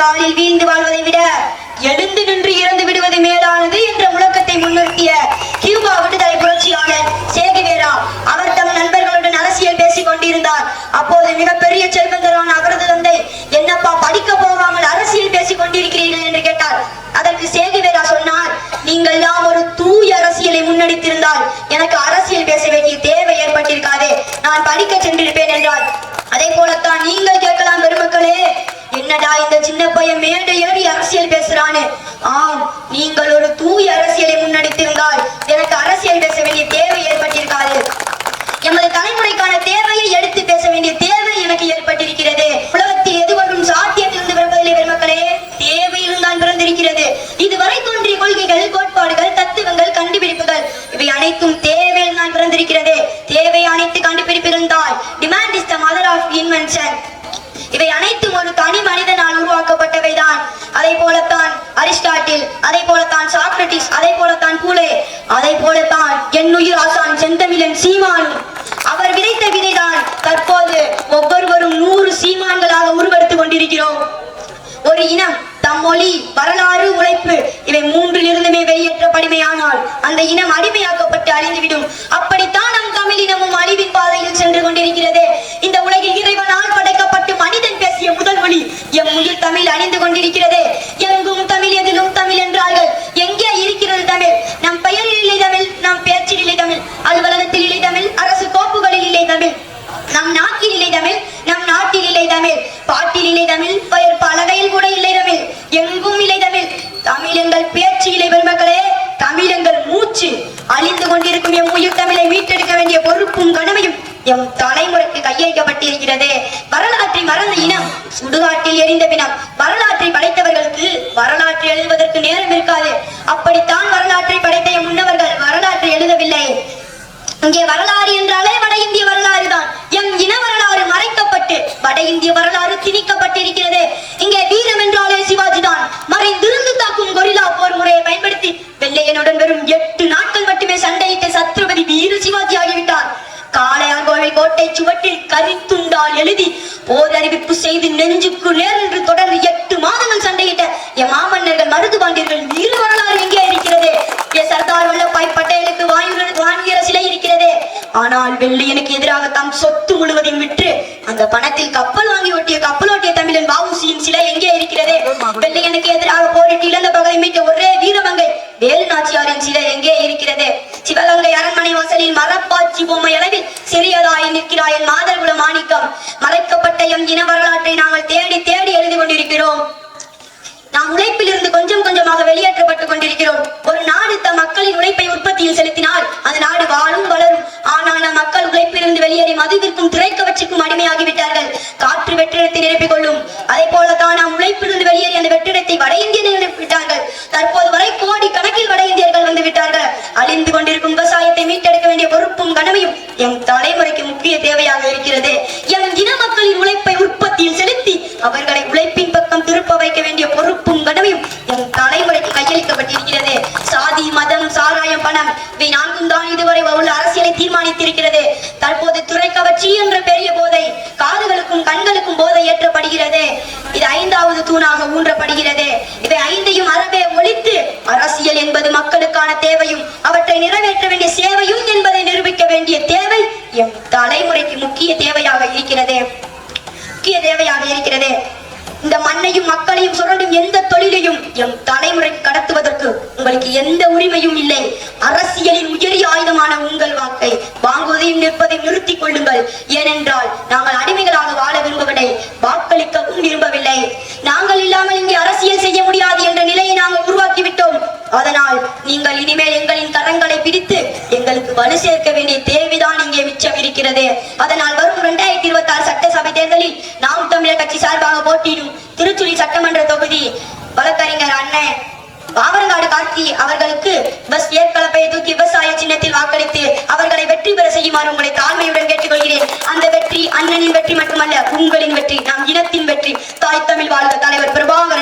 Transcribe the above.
காலில் வீழ்ந்து வாழ்வதை விட எழுந்து நின்று இறந்து விடுவது மேலானது என்ற முழக்கத்தை முன்னிறுத்திய கியூபா விடுதலை புரட்சியாளர் சேகுவேரா அவர் தம் நண்பர்களுடன் அரசியல் பேசிக் கொண்டிருந்தார். அப்போது மிகப்பெரிய செல்வந்தரான அவரது தந்தை என்னப்பா படிக்க போகாமல் அரசியல் பேசிக் கொண்டிருக்கிறீர்கள்? என்று கேட்டார். அதற்கு சேகுவேரா சொன்னார் நீங்கள் யாம் ஒரு தூய அரசியலை முன்னெடுத்திருந்தால் எனக்கு அரசியல் பேச வேண்டிய தேவை ஏற்பட்டிருக்காது. நான் படிக்க சென்றிருப்பேன் என்றார். அதே போலத்தான் நீங்கள் கேட்கலாம் பெருமக்களே. என்னடா இந்த சின்ன பையன் மேடை ஏறி அரசியல் பேசுறானு? ஆம் நீங்கள் ஒரு தூய அரசியலை முன்னெடுத்திருந்தால் எனக்கு அரசியல் பேச வேண்டிய தேவை ஏற்பட்டிருக்காது. எமது தலைமுறைக்கான தேவையை எடுத்து பேச வேண்டிய தேவை எனக்கு ஏற்பட்டிருக்கிறது. உலகத்தில் எது ஒன்றும் சாத்தியத்திலிருந்து பிறப்பதில்லை பெருமக்களே. தேவையிலும் தான் பிறந்திருக்கிறது. இதுவரை தோன்றிய கொள்கைகள் கோட்பாடுகள் தத்துவங்கள் கண்டுபிடிப்புகள் இவை அனைத்தும் தேவையில் தான் பிறந்திருக்கிறது. தேவை அனைத்து கண்டுபிடிப்பிருந்தால் demand is the mother of invention இவை அனைத்தும் ஒரு தனி மனிதனால் உருவாக்கப்பட்டவைதான் அதை போலத்தான் அரிஸ்டாட்டில் அதை போலத்தான் சாக்ரட்டிஸ் அதை போலத்தான் பூலே அதை போலத்தான் என்னுயிர் ஆசான் செந்தமிழன் சீமானும். அவர் விதைத்த விதைதான் தற்போது ஒவ்வொருவரும் நூறு சீமான்களாக உருவெடுத்துக் கொண்டிருக்கிறோம். ஒரு இனம் தம் மொழி வரலாறு உழைப்பு இவை மூன்றிலிருந்துமே வெளியேற்றப்படுமையானால் அந்த இனம் அடிமையாக்கப்பட்டு அழிந்துவிடும். அப்படித்தான் நம் தமிழ் இனமும் அழிவின் பாதையில் சென்று கொண்டிருக்கிறது இந்த உலகில் இறைவனால் படைக்கப்பட்டு மனிதன் பேசிய முதல் மொழி எம் உயிர் தமிழ் அழிந்து கொண்டிருக்கிறது எங்கும் தமிழ் எதிலும் தமிழ் என்றார்கள் எங்கே இருக்கிறது தமிழ் நம் பெயரில் இல்லை தமிழ் நம் பேச்சில் இல்லை தமிழ் அலுவலகத்தில் இல்லை தமிழ் அரசு கோப்புகளில் இல்லை தமிழ் நம் நாட்டில் இல்லை தமிழ் நம் நாட்டில் இல்லை தமிழ் பாட்டில் இல்லை தமிழ் பெயர் பலகையில் கூட இல்லை தமிழ் எங்கும் இல்லை தமிழ் தமிழ் எங்கள் பேச்சு இல்லை பெருமக்களே தமிழ் எங்கள் மூச்சு அழிந்து கொண்டிருக்கும் எம் உயிர் தமிழை மீட்டெடுக்க வேண்டிய பொறுப்பும் கடமையும் எம் தலைமுறைக்கு கையளிக்கப்பட்டிருக்கிறது. வரலாற்றை மறந்த இனம் சுடுகாட்டில் எரிந்த பிணம். வரலாற்றை படைத்தவர்களுக்கு வரலாற்றை எழுதுவதற்கு நேரம் இருக்காது. அப்படித்தான் வரலாற்றை படைத்த எம் முன்னவர்கள் வரலாற்றை எழுதவில்லை. இங்கே வரலாறு என்றாலே வட இந்திய வரலாறு தான். எம் இன வரலாறு மறைக்கப்பட்டு வட இந்திய வரலாறு திணிக்கப்பட்டிருக்கிறது. இங்கே வீரம் என்றாலே சிவாஜி தான். மறைந்திருந்து தாக்கும் கொரிலா போர் முறையை பயன்படுத்தி வெள்ளையனுடன் வெறும் எட்டு சத்ரபதி வீர சிவாஜி ஆகிவிட்டார் காளையார் கோவில் கோட்டை சுவட்டில் கரித்துண்டால் எழுதி போர் அறிவிப்பு செய்து நெஞ்சுக்கு நேர் என்று தொடர்ந்து எட்டு மாதங்கள் சண்டையிட்ட என் மாமன்னர்கள் மருது பாண்டியர்கள் வீர வரலாறு எங்கே இருக்கிறது? இங்கே சர்தார் வல்லபாய் பட்டேலுக்கு வான்வீர சிலை இருக்கிறது. ஆனால் வெள்ளையனுக்கு எதிராக தாம் சொத்து முழுவதையும் விற்று அந்த பணத்தில் கப்பல் வாங்கி ஓட்டிய கப்பல் ஓட்டிய தமிழன் வாவுசியின் சிலை எங்கே இருக்கிறது? வெள்ளையனுக்கு எதிராக போரிட்டு இழந்த பகலை மீட்ட ஒரே வீரமங்கை வேலு நாச்சியாரின் சிலை எங்கே இருக்கிறது சிவகங்கை அரண்மனை வாசலில் மரப்பாச்சி பொம்மை அளவில் சிறியதாய் நிற்கிறாய் என் மாதர்குல மாணிக்கம். மறைக்கப்பட்ட எம் இன வரலாற்றை நாங்கள் தேடி தேடி எழுதி கொண்டிருக்கிறோம். நாம் உழைப்பில் இருந்து கொஞ்சம் கொஞ்சமாக வெளியேற்றப்பட்டுக் கொண்டிருக்கிறோம். ஒரு நாடு தம் மக்களின் உழைப்பை உற்பத்தியில் செலுத்தினால் அந்த நாடு வாழும் வளரும். ஆனால் நம் மக்கள் உழைப்பிலிருந்து வெளியேறி மதுவிற்கும் திரைக்கவற்றுக்கும் அடிமையாகிவிட்டார்கள். காற்று வெற்றிடத்தை நிரப்பிக் கொள்ளும். அதே போலதான் நாம் உழைப்பிலிருந்து வெளியேறி அந்த வெற்றிடத்தை வட இந்தியர்கள் விட்டார்கள் தற்போது வரை கோடி கணக்கில் வட இந்தியர்கள் விட்டார்கள் அழிந்து கொண்டிருக்கும் விவசாயத்தை மீட்டெடுக்க வேண்டிய பொறுப்பும் கடமையும் எம் தலைமுறைக்கு முக்கிய தேவையாக இருக்கிறது. எம் இன மக்களின் உழைப்பை உற்பத்தியில் செலுத்தி அவர்களை உழைப்பின் பக்கம் திருப்ப வைக்க வேண்டிய பொறுப்பும் கடமையும் எம் தலைமுறைக்கு கையளிக்கப்பட்டிருக்கிறது. சாதி மதம் சாராயம் பணம் இவை நான்கும் தான் இதுவரை உள்ள அரசியலை தீர்மானித்திருக்கிறது. தற்போது துறை கவர்ச்சி என்ற பெரிய போதை காதுகளுக்கும் கண்களுக்கும் போதை ஏற்றப்படுகிறது. இது ஐந்தாவது தூணாக தலைமுறைக்கு முக்கிய தேவையாக இருக்கிறது. முக்கிய தேவையாக இருக்கிறது. இந்த மண்ணையும் மக்களையும் சுரண்டும் எந்த தொழிலையும் எம் தலைமுறை கடத்துவதற்கு உங்களுக்கு எந்த உரிமையும் இல்லை. அரசியலின் உயரிய ஆயுதமான உங்கள் வாக்கை வாங்குவதையும் நிற்பதையும் நிறுத்திக் கொள்ளுங்கள். ஏனென்றால் நாங்கள் அடிமைகளாக வாழ விரும்பவில்லை. வாக்களிக்கவும் விரும்பவில்லை. நாங்கள் இல்லாமல் இங்கே அரசியல் செய்ய முடியாது என்ற நிலையை நாங்கள் உருவாக்கிவிட்டோம். அதனால் நீங்கள் இனிமேல் எங்களின் கரங்களை பிடித்து எங்களுக்கு வலு சேர்க்க வேண்டிய தேவை மிச்சம் இருக்கிறது. அதனால் வரும் இரண்டாயிரத்தி இருபத்தி ஆறு சட்டசபை தேர்தலில் நாம் தமிழர் கட்சி சார்பாக போட்டியிடும் திருச்சுழி சட்டமன்ற தொகுதி வழக்கறிஞர் அண்ணன் பாவரங்காடு கார்த்தி அவர்களுக்கு பஸ் ஏற்கலப்பையை தூக்கி விவசாய சின்னத்தில் வாக்களித்து அவர்களை வெற்றி பெற செய்யுமாறு உங்களை தாழ்மையுடன் கேட்டுக்கொள்கிறேன். அந்த வெற்றி அண்ணனின் வெற்றி மட்டுமல்ல உங்களின் வெற்றி நம் இனத்தின் வெற்றி. தாய் தமிழ் வாழ்க தலைவர் பிரபாகர்